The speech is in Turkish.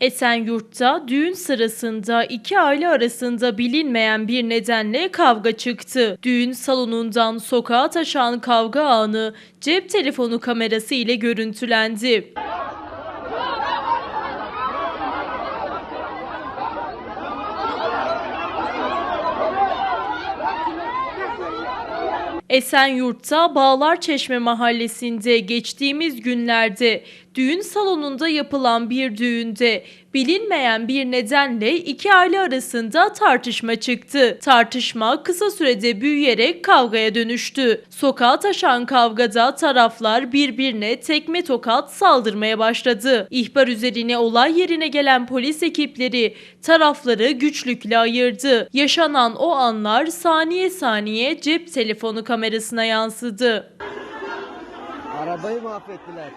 Esenyurt'ta düğün sırasında iki aile arasında bilinmeyen bir nedenle kavga çıktı. Düğün salonundan sokağa taşan kavga anı cep telefonu kamerası ile görüntülendi. Esenyurt'ta Bağlarçeşme mahallesinde geçtiğimiz günlerde düğün salonunda yapılan bir düğünde bilinmeyen bir nedenle iki aile arasında tartışma çıktı. Tartışma kısa sürede büyüyerek kavgaya dönüştü. Sokağa taşan kavgada taraflar birbirine tekme tokat saldırmaya başladı. İhbar üzerine olay yerine gelen polis ekipleri tarafları güçlükle ayırdı. Yaşanan o anlar saniye saniye cep telefonu kamerasına yansıdı. Arabayı mahvettiler.